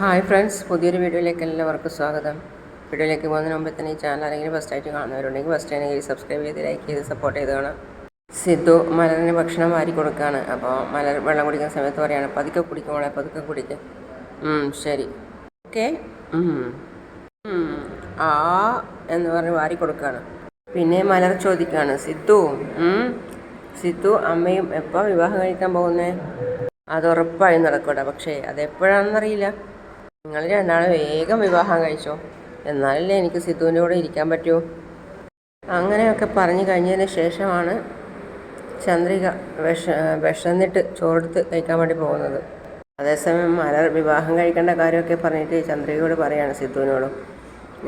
Hi friends പുതിയൊരു വീഡിയോയിലേക്ക് എല്ലാവർക്കും സ്വാഗതം. വീഡിയോയിലേക്ക് പോകുന്നതിന് മുമ്പ് തന്നെ ഈ ചാനൽ അല്ലെങ്കിൽ ഫസ്റ്റ് ആയിട്ട് കാണുന്നവരുണ്ടെങ്കിൽ ഫസ്റ്റ് ആണെങ്കിൽ സബ്സ്ക്രൈബ് ചെയ്ത് ലൈക്ക് ചെയ്ത് സപ്പോർട്ട് ചെയ്ത് കാണാം. സിദ്ധു മലറിന് ഭക്ഷണം വാരി കൊടുക്കുകയാണ് അപ്പോൾ മലർ വെള്ളം കുടിക്കുന്ന സമയത്ത് പറയാണ് പതുക്കെ കുടിക്കുമോളെ പതുക്കെ കുടിക്കുക ശരി. ഓക്കെ. ആ എന്ന് പറഞ്ഞ് വാരി കൊടുക്കുകയാണ് പിന്നെ മലർ ചോദിക്കുകയാണ് സിദ്ധു സിദ്ധു അമ്മയും എപ്പോൾ വിവാഹം കഴിക്കാൻ പോകുന്നേ? അത് ഉറപ്പായും നടക്കൂട. പക്ഷേ അതെപ്പോഴാണെന്നറിയില്ല. നിങ്ങൾ രണ്ടാളും വേഗം വിവാഹം കഴിച്ചോ. എന്നാലല്ലേ എനിക്ക് സിദ്ധുവിന്റെ കൂടെ ഇരിക്കാൻ പറ്റൂ. അങ്ങനെയൊക്കെ പറഞ്ഞു കഴിഞ്ഞതിന് ശേഷമാണ് ചന്ദ്രിക വിഷ വിഷന്നിട്ട് ചോറെടുത്ത് കഴിക്കാൻ വേണ്ടി പോകുന്നത്. അതേസമയം മലർ വിവാഹം കഴിക്കേണ്ട കാര്യമൊക്കെ പറഞ്ഞിട്ട് ചന്ദ്രികയോട് പറയാണ് സിദ്ധുവിനോടും.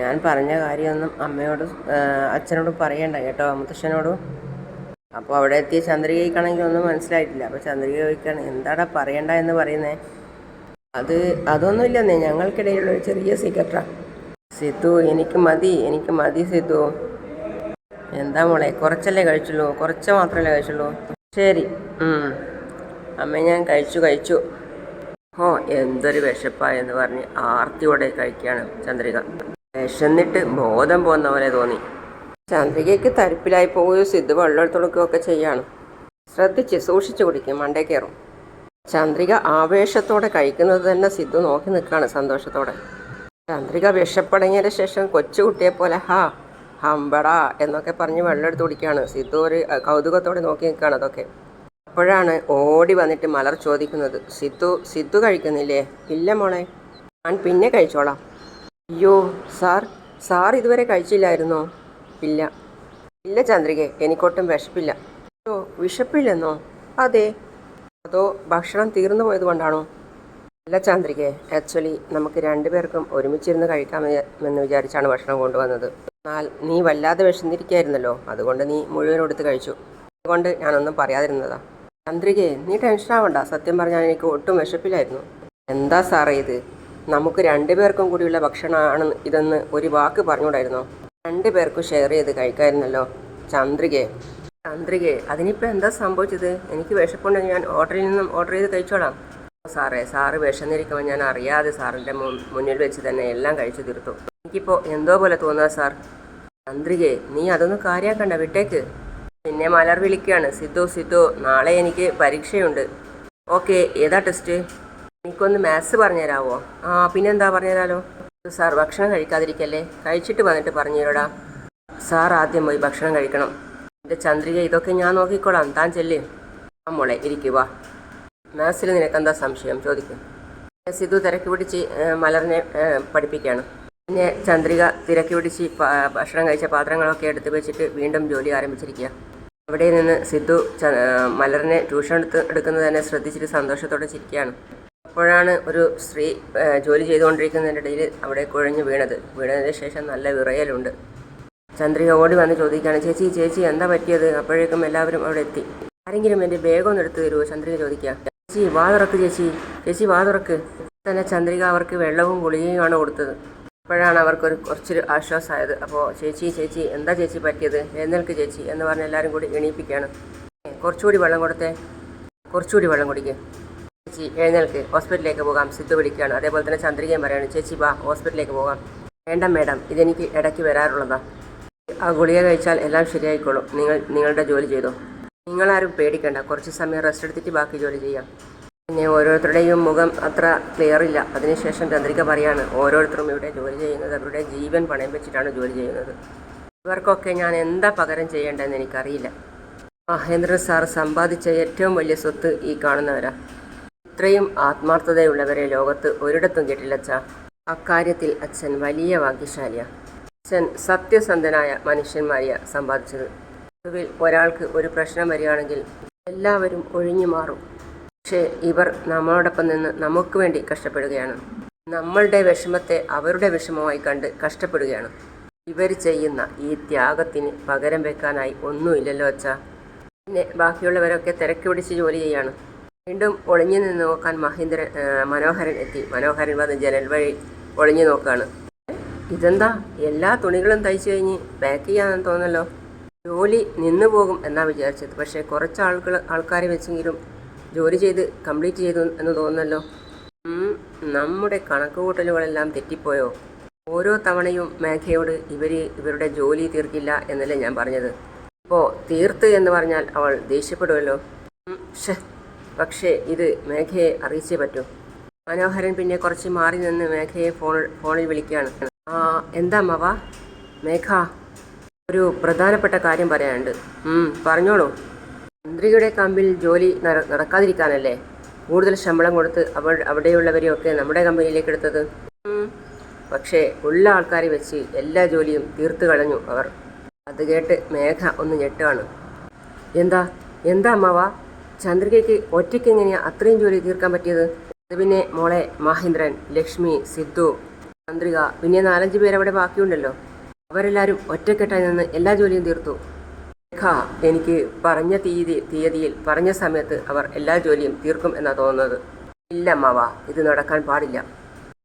ഞാൻ പറഞ്ഞ കാര്യമൊന്നും അമ്മയോടും അച്ഛനോടും പറയണ്ട കേട്ടോ മുത്തശ്ശനോടും. അപ്പോൾ അവിടെ എത്തിയ ചന്ദ്രികയ്ക്കാണെങ്കിൽ ഒന്നും മനസ്സിലായിട്ടില്ല. അപ്പോൾ ചന്ദ്രിക ചോദിക്കുകയാണ് എന്താടാ പറയണ്ട എന്ന് പറയുന്നേ? അത് അതൊന്നുമില്ലെന്നേ ഞങ്ങൾക്കിടയിലുള്ള ഒരു ചെറിയ സീക്രട്ടാണ് സിദ്ധു എനിക്ക് മതി എനിക്ക് മതി സിദ്ധു. എന്താ മോളെ കുറച്ചല്ലേ കഴിച്ചുള്ളൂ കുറച്ച് മാത്രമല്ലേ കഴിച്ചുള്ളൂ. ശരി അമ്മ ഞാൻ കഴിച്ചു കഴിച്ചു. ഓ എന്തൊരു വിശപ്പാ എന്ന് പറഞ്ഞ് ആർത്തിയോടെ കഴിക്കുകയാണ് ചന്ദ്രിക. വിശന്നിട്ട് ബോധം പോകുന്ന പോലെ തോന്നി. ചന്ദ്രികയ്ക്ക് തരിപ്പിലായി പോവുകയോ സിദ്ധു വെള്ളം എടുത്തുകൊടുക്കുകയൊക്കെ ചെയ്യാണ്? ശ്രദ്ധിച്ച് സൂക്ഷിച്ചു കുടിക്കും മണ്ടേ കയറും. ചന്ദ്രിക ആവേശത്തോടെ കഴിക്കുന്നത് തന്നെ സിദ്ധു നോക്കി നിൽക്കുകയാണ് സന്തോഷത്തോടെ. ചന്ദ്രിക വിഷപ്പടങ്ങിയതിന് ശേഷം കൊച്ചുകുട്ടിയെ പോലെ ഹാ ഹമ്പടാ എന്നൊക്കെ പറഞ്ഞ് വെള്ളം എടുത്ത് കുടിക്കുകയാണ്. സിദ്ധു ഒരു കൗതുകത്തോടെ നോക്കി നിൽക്കുകയാണ് അതൊക്കെ. അപ്പോഴാണ് ഓടി വന്നിട്ട് മലർ ചോദിക്കുന്നത് സിദ്ധു സിദ്ധു കഴിക്കുന്നില്ലേ? ഇല്ല മോളെ ഞാൻ പിന്നെ കഴിച്ചോളാം. അയ്യോ സാർ സാർ ഇതുവരെ കഴിച്ചില്ലായിരുന്നോ? ഇല്ല. ഇല്ല ചന്ദ്രികെ എനിക്കൊട്ടും വിശപ്പില്ല. ഓ വിശപ്പില്ലെന്നോ? അതെ. അതോ ഭക്ഷണം തീർന്നു പോയത് കൊണ്ടാണോ? അല്ല ചാന്ദ്രികെ ആക്ച്വലി നമുക്ക് രണ്ടുപേർക്കും ഒരുമിച്ചിരുന്ന് കഴിക്കാമെന്ന് വിചാരിച്ചാണ് ഭക്ഷണം കൊണ്ടുവന്നത്. എന്നാൽ നീ വല്ലാതെ വിഷന്നിരിക്കായിരുന്നല്ലോ അതുകൊണ്ട് നീ മുഴുവൻ എടുത്ത് കഴിച്ചു. അതുകൊണ്ട് ഞാനൊന്നും പറയാതിരുന്നതാ. ചന്ദ്രികെ നീ ടെൻഷൻ ആവണ്ട. സത്യം പറഞ്ഞാൽ എനിക്ക് ഒട്ടും വിശപ്പില്ലായിരുന്നു. എന്താ സാറേ ഇത്? നമുക്ക് രണ്ടുപേർക്കും കൂടിയുള്ള ഭക്ഷണമാണ് ഇതെന്ന് ഒരു വാക്ക് പറഞ്ഞുകൂടായിരുന്നോ? രണ്ടുപേർക്കും ഷെയർ ചെയ്ത് കഴിക്കായിരുന്നല്ലോ. ചന്ദ്രികെ ചന്ദ്രികെ അതിനിപ്പോൾ എന്താ സംഭവിച്ചത്? എനിക്ക് വിശപ്പുണ്ടെങ്കിൽ ഞാൻ ഓർഡറിൽ നിന്നും ഓർഡർ ചെയ്ത് കഴിച്ചോളാം. സാറേ സാറ് വിശന്നിരിക്കുമ്പോൾ ഞാൻ അറിയാതെ സാറിന്റെ മുന്നിൽ വെച്ച് തന്നെ എല്ലാം കഴിച്ചു തീർത്തു. എനിക്കിപ്പോൾ എന്തോ പോലെ തോന്നുക സാർ. ചന്ദ്രികയെ നീ അതൊന്നും കാര്യാക്കണ്ട വിട്ടേക്ക്. പിന്നെ മലർ വിളിക്കുകയാണ്. സിദ്ധു സിദ്ധു നാളെ എനിക്ക് പരീക്ഷയുണ്ട്. ഓക്കെ ഏതാ ടെസ്റ്റ് എനിക്കൊന്ന് മാത്സ് പറഞ്ഞുതരാവോ? ആ പിന്നെന്താ പറഞ്ഞുതരാലോ? സാർ ഭക്ഷണം കഴിക്കാതിരിക്കല്ലേ? കഴിച്ചിട്ട് വന്നിട്ട് പറഞ്ഞു പറഞ്ഞുതരടാ. സാർ ആദ്യം പോയി ഭക്ഷണം കഴിക്കണം. എന്റെ ചന്ദ്രിക ഇതൊക്കെ ഞാൻ നോക്കിക്കോളാം. താൻ ചെല്ലി? ആ മോളെ ഇരിക്കുക മാത്സിൽ നിനക്കെന്താ സംശയം? ചോദിക്കും. സിദ്ധു തിരക്കി പിടിച്ച് മലറിനെ പഠിപ്പിക്കുകയാണ് പിന്നെ ചന്ദ്രിക തിരക്കി പിടിച്ച് ഭക്ഷണം കഴിച്ച പാത്രങ്ങളൊക്കെ എടുത്ത് വെച്ചിട്ട് വീണ്ടും ജോലി ആരംഭിച്ചിരിക്കുക അവിടെ നിന്ന് സിദ്ധു മലറിനെ ട്യൂഷൻ എടുത്ത് എടുക്കുന്നത് തന്നെ ശ്രദ്ധിച്ചിട്ട് സന്തോഷത്തോടെ ചിരിക്കുകയാണ് അപ്പോഴാണ് ഒരു സ്ത്രീ ജോലി ചെയ്തുകൊണ്ടിരിക്കുന്നതിന്റെ ഇടയിൽ അവിടെ കുഴഞ്ഞു വീണത്. വീണതിന് ശേഷം നല്ല വിറയലുണ്ട്. ചന്ദ്രിക ഓടി വന്ന് ചോദിക്കുകയാണ് ചേച്ചി ചേച്ചി എന്താ പറ്റിയത്? അപ്പോഴേക്കും എല്ലാവരും അവിടെ എത്തി. ആരെങ്കിലും എന്റെ ബാഗ് ഒന്ന് എടുത്തു തരുമോ? ചന്ദ്രിക ചോദിക്കുക. ചേച്ചി വാ തുറക്ക് ചേച്ചി. ചേച്ചി വാ തുറക്ക്. തന്നെ ചന്ദ്രിക അവർക്ക് വെള്ളവും ഗുളികയുമാണ് കൊടുത്തത്. അപ്പോഴാണ് അവർക്കൊരു കുറച്ചൊരു ആശ്വാസമായത്. അപ്പോൾ ചേച്ചി ചേച്ചി എന്താ ചേച്ചി പറ്റിയത്? എഴുന്നേൽക്ക് ചേച്ചി എന്ന് പറഞ്ഞ് എല്ലാവരും കൂടി എണീപ്പിക്കുകയാണ്. കുറച്ചുകൂടി വെള്ളം കൊടുത്തേ. കുറച്ചുകൂടി വെള്ളം കുടിക്കുക ചേച്ചി എഴുന്നേൽക്ക്. ഹോസ്പിറ്റലിലേക്ക് പോകാം. സിദ്ധു വിളിക്കുകയാണ്. അതേപോലെ തന്നെ ചന്ദ്രികയും പറയുകയാണ് ചേച്ചി വാ ഹോസ്പിറ്റലിലേക്ക് പോകാം. വേണ്ട മേഡം. ഇതെനിക്ക് ഇടയ്ക്ക് വരാറുള്ളതാ. ആ ഗുളിക കഴിച്ചാൽ എല്ലാം ശരിയായിക്കോളും. നിങ്ങൾ നിങ്ങളുടെ ജോലി ചെയ്തോ. നിങ്ങളാരും പേടിക്കണ്ട. കുറച്ച് സമയം റെസ്റ്റ് എടുത്തിട്ട് ബാക്കി ജോലി ചെയ്യാം. പിന്നെ ഓരോരുത്തരുടെയും മുഖം അത്ര ക്ലിയർ ഇല്ല. അതിനുശേഷം ചന്ദ്രിക പറയാണ് ഓരോരുത്തരും ഇവിടെ ജോലി ചെയ്യുന്നത് അവരുടെ ജീവൻ പണയം വെച്ചിട്ടാണ് ജോലി ചെയ്യുന്നത്. ഇവർക്കൊക്കെ ഞാൻ എന്താ പകരം ചെയ്യേണ്ടതെന്ന് എനിക്കറിയില്ല. മഹേന്ദ്രൻ സാർ സമ്പാദിച്ച ഏറ്റവും വലിയ സ്വത്ത് ഈ കാണുന്നവരാ. ഇത്രയും ആത്മാർത്ഥതയുള്ളവരെ ലോകത്ത് ഒരിടത്തും കേട്ടില്ലച്ചാ. അക്കാര്യത്തിൽ അച്ഛൻ വലിയ ഭാഗ്യശാലിയാ. അച്ഛൻ സത്യസന്ധനായ മനുഷ്യന്മാരെയാ സമ്പാദിച്ചത്. ഒടുവിൽ ഒരാൾക്ക് ഒരു പ്രശ്നം വരികയാണെങ്കിൽ എല്ലാവരും ഒഴിഞ്ഞു മാറും. പക്ഷേ ഇവർ നമ്മളോടൊപ്പം നിന്ന് നമുക്ക് വേണ്ടി കഷ്ടപ്പെടുകയാണ്. നമ്മളുടെ വിഷമത്തെ അവരുടെ വിഷമമായി കണ്ട് കഷ്ടപ്പെടുകയാണ്. ഇവർ ചെയ്യുന്ന ഈ ത്യാഗത്തിന് പകരം വെക്കാനായി ഒന്നുമില്ലല്ലോ അച്ഛാ. പിന്നെ ബാക്കിയുള്ളവരൊക്കെ തിരക്ക് പിടിച്ച് ജോലി ചെയ്യാണ്. വീണ്ടും ഒളിഞ്ഞു നിന്ന് നോക്കാൻ മഹേന്ദ്രൻ മനോഹരൻ എത്തി. മനോഹരൻ വന്ന് ജനൽ വഴി ഒളിഞ്ഞു നോക്കുകയാണ് ഇതെന്താ? എല്ലാ തുണികളും തയ്ച്ചു കഴിഞ്ഞ് പാക്ക് ചെയ്യാമെന്ന് തോന്നല്ലോ ജോലി നിന്നു പോകും എന്നാ വിചാരിച്ചത്. പക്ഷേ കുറച്ച് ആളുകൾ ആൾക്കാരെ വെച്ചെങ്കിലും ജോലി ചെയ്ത് കംപ്ലീറ്റ് ചെയ്തു എന്ന് തോന്നുന്നല്ലോ. നമ്മുടെ കണക്കുകൂട്ടലുകളെല്ലാം തെറ്റിപ്പോയോ? ഓരോ തവണയും മേഘയോട് ഇവർ ഇവരുടെ ജോലി തീർക്കില്ല എന്നല്ലേ ഞാൻ പറഞ്ഞത്. ഇപ്പോൾ തീർത്ത് എന്ന് പറഞ്ഞാൽ അവൾ ദേഷ്യപ്പെടുമല്ലോ പക്ഷേ ഇത് മേഘയെ അറിയിച്ചേ പറ്റൂ. മനോഹരൻ പിന്നെ കുറച്ച് മാറി നിന്ന് മേഘയെ ഫോൺ ഫോണിൽ വിളിക്കുകയാണ്. എന്താ മവ മേഘ ഒരു പ്രധാനപ്പെട്ട കാര്യം പറയാനുണ്ട്. പറഞ്ഞോളൂ. മന്ത്രിയുടെ കമ്പിൽ ജോലി നടക്കാതിരിക്കാനല്ലേ? കൂടുതൽ ശമ്പളം കൊടുത്ത് അവൾ അവിടെയുള്ളവരെയൊക്കെ നമ്മുടെ കമ്പനിയിലേക്ക് എടുത്തത്? പക്ഷേ ഉള്ള ആൾക്കാരെ വെച്ച് എല്ലാ ജോലിയും തീർത്തു കളഞ്ഞു അവർ. അത് കേട്ട് മേഘ ഒന്ന് ഞെട്ടാണ്. എന്താ? എന്താ അമ്മാവ ചന്ദ്രികയ്ക്ക് ഒറ്റയ്ക്ക് എങ്ങനെയാ അത്രയും ജോലി തീർക്കാൻ പറ്റിയത്? അത് പിന്നെ മോളെ മഹേന്ദ്രൻ ലക്ഷ്മി സിദ്ധു ചന്ദ്രിക പിന്നെ നാലഞ്ച് പേരവിടെ ബാക്കിയുണ്ടല്ലോ. അവരെല്ലാവരും ഒറ്റക്കെട്ടായി നിന്ന് എല്ലാ ജോലിയും തീർത്തു. രേഖ എനിക്ക് പറഞ്ഞ തീയതി തീയതിയിൽ പറഞ്ഞ സമയത്ത് അവർ എല്ലാ ജോലിയും തീർക്കും എന്നാ തോന്നുന്നത്. ഇല്ല മാവ ഇത് നടക്കാൻ പാടില്ല.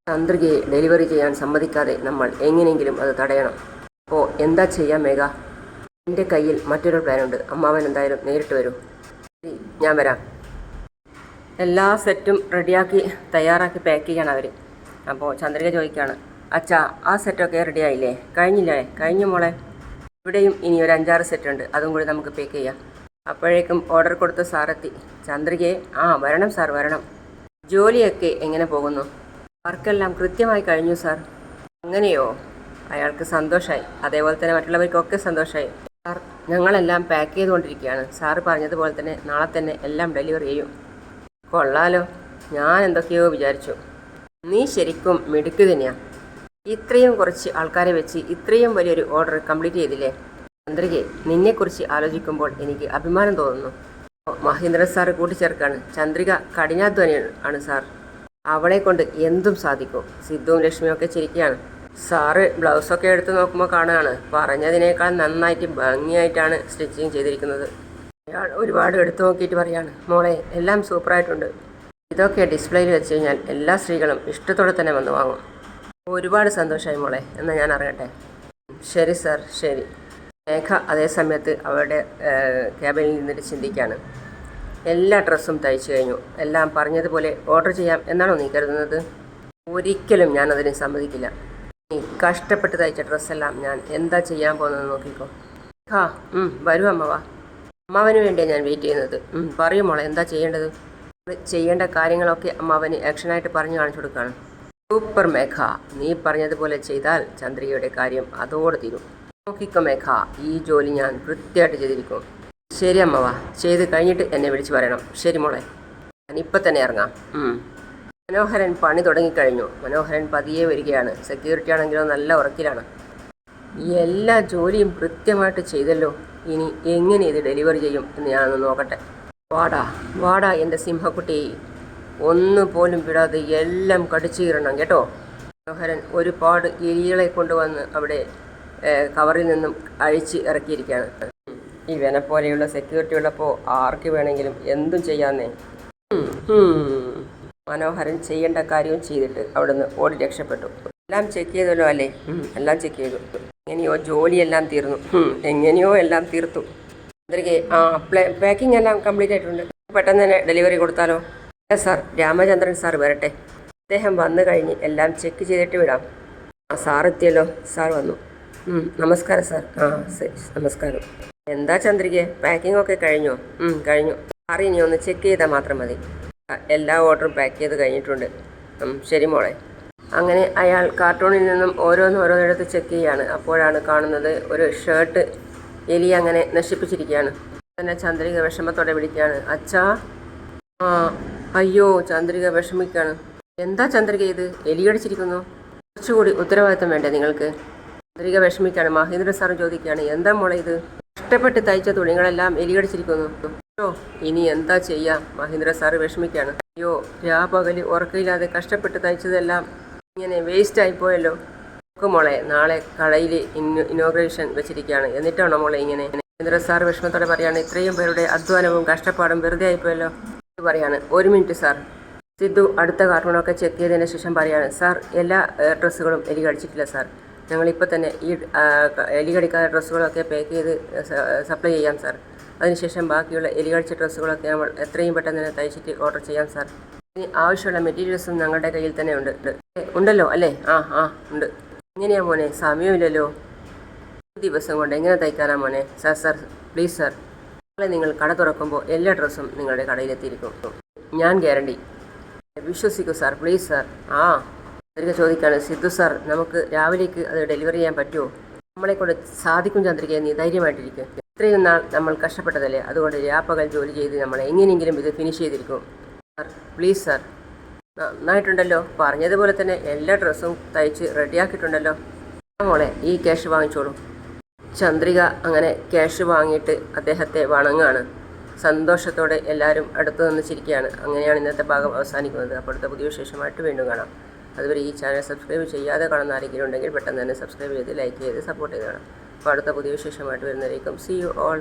ചന്ദ്രികയെ ഡെലിവറി ചെയ്യാൻ സമ്മതിക്കാതെ നമ്മൾ എങ്ങനെയെങ്കിലും അത് തടയണം. അപ്പോൾ എന്താ ചെയ്യാം മേഘ? എന്റെ കയ്യിൽ മറ്റൊരു പ്ലാനുണ്ട്. അമ്മാവൻ എന്തായാലും നേരിട്ട് വരും. ശരി, ഞാൻ വരാം. എല്ലാ സെറ്റും റെഡിയാക്കി തയ്യാറാക്കി പാക്ക് ചെയ്യണം അവർ അപ്പോൾ ചന്ദ്രിക ചോദിക്കുകയാണ് അച്ഛാ ആ സെറ്റൊക്കെ റെഡി ആയില്ലേ? കഴിഞ്ഞില്ലേ? കഴിഞ്ഞ മോളെ. ഇവിടെയും ഇനി ഒരു അഞ്ചാറ് സെറ്റ് ഉണ്ട് അതും കൂടി നമുക്ക് പേക്ക് ചെയ്യാം. അപ്പോഴേക്കും ഓർഡർ കൊടുത്ത സാറെത്തി ചന്ദ്രികയെ ആ വരണം സാർ വരണം. ജോലിയൊക്കെ എങ്ങനെ പോകുന്നു? വർക്കെല്ലാം കൃത്യമായി കഴിഞ്ഞു സാർ അങ്ങനെയോ? അയാൾക്ക് സന്തോഷമായി അതേപോലെ തന്നെ മറ്റുള്ളവർക്കൊക്കെ സന്തോഷമായി സാർ ഞങ്ങളെല്ലാം പാക്ക് ചെയ്തുകൊണ്ടിരിക്കുകയാണ്. സാറ് പറഞ്ഞതുപോലെ തന്നെ നാളെ തന്നെ എല്ലാം ഡെലിവറി ചെയ്യും. കൊള്ളാലോ. ഞാൻ എന്തൊക്കെയോ വിചാരിച്ചു. നീ ശരിക്കും മിടുക്ക് തന്നെയാണ് ഇത്രയും കുറച്ച് ആൾക്കാരെ വെച്ച് ഇത്രയും വലിയൊരു ഓർഡർ കംപ്ലീറ്റ് ചെയ്തില്ലേ? ചന്ദ്രികെ നിന്നെക്കുറിച്ച് ആലോചിക്കുമ്പോൾ എനിക്ക് അഭിമാനം തോന്നുന്നു. മഹേന്ദ്ര സാറ് കൂട്ടിച്ചേർക്കാണ്. ചന്ദ്രിക കഠിനാധ്വാനി ആണ് സാർ. അവളെ കൊണ്ട് എന്തും സാധിക്കും. സിദ്ധുവും ലക്ഷ്മിയും ഒക്കെ ചിരിക്കുകയാണ്. സാറ് ബ്ലൗസൊക്കെ എടുത്ത് നോക്കുമ്പോൾ കാണുകയാണ്. പറഞ്ഞതിനേക്കാൾ നന്നായിട്ട് ഭംഗിയായിട്ടാണ് സ്റ്റിച്ചിങ് ചെയ്തിരിക്കുന്നത്. ഒരുപാട് എടുത്തു നോക്കിയിട്ട് പറയാണ് മോളെ എല്ലാം സൂപ്പറായിട്ടുണ്ട് ഇതൊക്കെ ഡിസ്പ്ലേയിൽ വെച്ച് കഴിഞ്ഞാൽ എല്ലാ സ്ത്രീകളും ഇഷ്ടത്തോടെ തന്നെ വന്ന് വാങ്ങും. ഒരുപാട് സന്തോഷമായി മോളെ എന്നാൽ ഞാൻ അറിയട്ടെ. ശരി സാർ ശരി. മേഘ അതേ സമയത്ത് അവരുടെ ക്യാബിനിൽ നിന്നിട്ട് ചിന്തിക്കുകയാണ് എല്ലാ ഡ്രസ്സും തയ്ച്ചു കഴിഞ്ഞു. എല്ലാം പറഞ്ഞതുപോലെ ഓർഡർ ചെയ്യാം എന്നാണോ നീ കരുതുന്നത്? ഒരിക്കലും ഞാൻ അതിന് സമ്മതിക്കില്ല. നീ കഷ്ടപ്പെട്ട് തയ്ച്ച ഡ്രസ്സെല്ലാം ഞാൻ എന്താ ചെയ്യാൻ പോകുന്നത് നോക്കിക്കോ. ഹാ വരൂ അമ്മവാ അമ്മാവന് വേണ്ടിയാണ് ഞാൻ വെയിറ്റ് ചെയ്യുന്നത്. പറയൂ മോളെ എന്താ ചെയ്യേണ്ടത്? ചെയ്യേണ്ട കാര്യങ്ങളൊക്കെ അമ്മാവന് ആക്ഷനായിട്ട് പറഞ്ഞു കാണിച്ചു കൊടുക്കുകയാണ്. സൂപ്പർ മേഘ നീ പറഞ്ഞതുപോലെ ചെയ്താൽ ചന്ദ്രികയുടെ കാര്യം അതോടെ തീരും. നോക്കിക്കോ മേഘ ഈ ജോലി ഞാൻ വൃത്തിയായിട്ട് ചെയ്തിരിക്കും. ശരി അമ്മവ ചെയ്ത് കഴിഞ്ഞിട്ട് എന്നെ വിളിച്ചു പറയണം. ശരി മോളെ. ഇപ്പം തന്നെ ഇറങ്ങാം. മനോഹരൻ പണി തുടങ്ങിക്കഴിഞ്ഞു. മനോഹരൻ പതിയെ വരികയാണ്. സെക്യൂരിറ്റി ആണെങ്കിലും നല്ല ഉറക്കിലാണ്. ഈ എല്ലാ ജോലിയും കൃത്യമായിട്ട് ചെയ്തല്ലോ. ഇനി എങ്ങനെ ഇത് ഡെലിവറി ചെയ്യും എന്ന് ഞാനൊന്ന് നോക്കട്ടെ. വാടാ വാടാ എന്റെ സിംഹക്കുട്ടി. ഒന്നും പോലും വിടാതെ എല്ലാം കടിച്ചു കീറണം കേട്ടോ? മനോഹരൻ ഒരുപാട് എലികളെ കൊണ്ടുവന്ന് അവിടെ കവറിൽ നിന്നും അഴിച്ച് ഇറക്കിയിരിക്കുകയാണ്. ഇവനെ പോലെയുള്ള സെക്യൂരിറ്റി ഉള്ളപ്പോൾ ആർക്ക് വേണമെങ്കിലും എന്തും ചെയ്യാന്നേ. മനോഹരൻ ചെയ്യേണ്ട കാര്യവും ചെയ്തിട്ട് അവിടുന്ന് ഓടി രക്ഷപ്പെട്ടു. എല്ലാം ചെക്ക് ചെയ്തല്ലോ അല്ലേ? എല്ലാം ചെക്ക് ചെയ്തു. എങ്ങനെയോ ജോലിയെല്ലാം തീർന്നു. എങ്ങനെയോ എല്ലാം തീർത്തു. ചന്ദ്രികെ ആ പാക്കിംഗ് എല്ലാം കംപ്ലീറ്റ് ആയിട്ടുണ്ട്. പെട്ടെന്ന് തന്നെ ഡെലിവറി കൊടുത്താലോ? സാർ രാമചന്ദ്രൻ സാർ വരട്ടെ. അദ്ദേഹം വന്നു കഴിഞ്ഞ് എല്ലാം ചെക്ക് ചെയ്തിട്ട് വിടാം. ആ സാർ എത്തിയല്ലോ. സാർ വന്നു. നമസ്കാരം സാർ ആ നമസ്കാരം. എന്താ ചന്ദ്രിക? പാക്കിംഗ് ഒക്കെ കഴിഞ്ഞോ? കഴിഞ്ഞു. സാർ ഇനി ഒന്ന് ചെക്ക് ചെയ്താൽ മാത്രം മതി. എല്ലാ ഓർഡറും പാക്ക് ചെയ്ത് കഴിഞ്ഞിട്ടുണ്ട്. ശരി മോളെ. അങ്ങനെ അയാൾ കാർട്ടൂണിൽ നിന്നും ഓരോന്നോരോന്നിടത്ത് ചെക്ക് ചെയ്യാണ്. അപ്പോഴാണ് കാണുന്നത് ഒരു ഷർട്ട് എലി അങ്ങനെ നശിപ്പിച്ചിരിക്കുകയാണ്. തന്നെ ചന്ദ്രിക വിഷമത്തോടെ വിളിക്കുകയാണ്. അച്ഛാ ആ അയ്യോ ചന്ദ്രിക വിഷമിക്കുകയാണ് എന്താ ചന്ദ്രിക ഇത്? എലിയടിച്ചിരിക്കുന്നു കുറച്ചുകൂടി ഉത്തരവാദിത്തം വേണ്ടേ നിങ്ങൾക്ക്? ചന്ദ്രിക വിഷമിക്കുകയാണ് മഹേന്ദ്ര സാർ ചോദിക്കുകയാണ്. എന്താ മോളെ ഇത്? കഷ്ടപ്പെട്ട് തയ്ച്ച തുണികളെല്ലാം എലിയടിച്ചിരിക്കുന്നു ഓ ഇനി എന്താ ചെയ്യാം? മഹേന്ദ്ര സാറ് വിഷമിക്കുകയാണ്. അയ്യോ രാപകൽ ഉറക്കയില്ലാതെ കഷ്ടപ്പെട്ട് തയ്ച്ചതെല്ലാം ഇങ്ങനെ വേസ്റ്റ് ആയിപ്പോയല്ലോ മോളെ നാളെ കടയിൽ ഇനോഗ്രേഷൻ വെച്ചിരിക്കുകയാണ്. എന്നിട്ടാണോ മോളെ ഇങ്ങനെ? മഹേന്ദ്ര സാർ വിഷമത്തോടെ പറയാണ് ഇത്രയും പേരുടെ അധ്വാനവും കഷ്ടപ്പാടും വെറുതെ ആയിപ്പോയല്ലോ പറയാണ്. ഒരു മിനിറ്റ് സാർ. സിദ്ധു അടുത്ത കാർട്ടൂണൊക്കെ ചെക്ക് ചെയ്തതിന് ശേഷം പറയാണ് സാർ എല്ലാ ഡ്രസ്സുകളും എലി കടിച്ചിട്ടില്ല സാർ. ഞങ്ങളിപ്പോൾ തന്നെ ഈ എലി കടിക്കാത്ത ഡ്രസ്സുകളൊക്കെ പാക്ക് ചെയ്ത് സപ്ലൈ ചെയ്യാം സാർ. അതിനുശേഷം ബാക്കിയുള്ള എലി കടിച്ച ഡ്രസ്സുകളൊക്കെ നമ്മൾ എത്രയും പെട്ടെന്ന് തന്നെ തയ്ച്ചിട്ട് ഓർഡർ ചെയ്യാം സാർ. ആവശ്യമുള്ള മെറ്റീരിയൽസും ഞങ്ങളുടെ കയ്യിൽ തന്നെ ഉണ്ട്. ഉണ്ടല്ലോ അല്ലേ? ആ ആ ഉണ്ട്. എങ്ങനെയാ മോനെ? സമയമില്ലല്ലോ. ദിവസം കൊണ്ട് എങ്ങനെ തയ്ക്കാനാ മോനെ? സർ സർ പ്ലീസ് സാർ നാളെ നിങ്ങൾ കട തുറക്കുമ്പോൾ എല്ലാ ഡ്രസ്സും നിങ്ങളുടെ കടയിലെത്തിയിരിക്കും. ഞാൻ ഗ്യാരണ്ടി. വിശ്വസിക്കൂ സാർ പ്ലീസ് സാർ ആ ചന്ദ്രിക ചോദിക്കാണ് സിദ്ധു സാർ നമുക്ക് രാവിലേക്ക് അത് ഡെലിവറി ചെയ്യാൻ പറ്റുമോ? നമ്മളെ കൊണ്ട് സാധിക്കും ചന്ദ്രിക നീ ധൈര്യമായിട്ടിരിക്കും. ഇത്രയും നാൾ നമ്മൾ കഷ്ടപ്പെട്ടതല്ലേ? അതുകൊണ്ട് രാപ്പകൽ ജോലി ചെയ്ത് നമ്മൾ എങ്ങനെയെങ്കിലും ഇത് ഫിനിഷ് ചെയ്തിരിക്കും. സർ പ്ലീസ് സാർ നന്നായിട്ടുണ്ടല്ലോ. പറഞ്ഞതുപോലെ തന്നെ എല്ലാ ഡ്രസ്സും തയ്ച്ച് റെഡിയാക്കിയിട്ടുണ്ടല്ലോ. മോളെ ഈ ക്യാഷ് വാങ്ങിച്ചോളൂ. ചന്ദ്രിക അങ്ങനെ ക്യാഷ് വാങ്ങിയിട്ട് അദ്ദേഹത്തെ വണങ്ങാണ്. സന്തോഷത്തോടെ എല്ലാവരും അടുത്ത് നിന്ന് ചിരിക്കുകയാണ്. അങ്ങനെയാണ് ഇന്നത്തെ ഭാഗം അവസാനിക്കുന്നത്. അപ്പോൾ അടുത്ത പുതിയ വിശേഷമായിട്ട് വീണ്ടും കാണാം. അതുവരെ ഈ ചാനൽ സബ്സ്ക്രൈബ് ചെയ്യാതെ കാണുന്ന ആരെങ്കിലും ഉണ്ടെങ്കിൽ പെട്ടെന്ന് തന്നെ സബ്സ്ക്രൈബ് ചെയ്ത് ലൈക്ക് ചെയ്ത് സപ്പോർട്ട് ചെയ്ത് കാണാം. അപ്പോൾ അടുത്ത പുതിയ വിശേഷമായിട്ട് വരുന്നവരേക്കും സി യു ഓൾ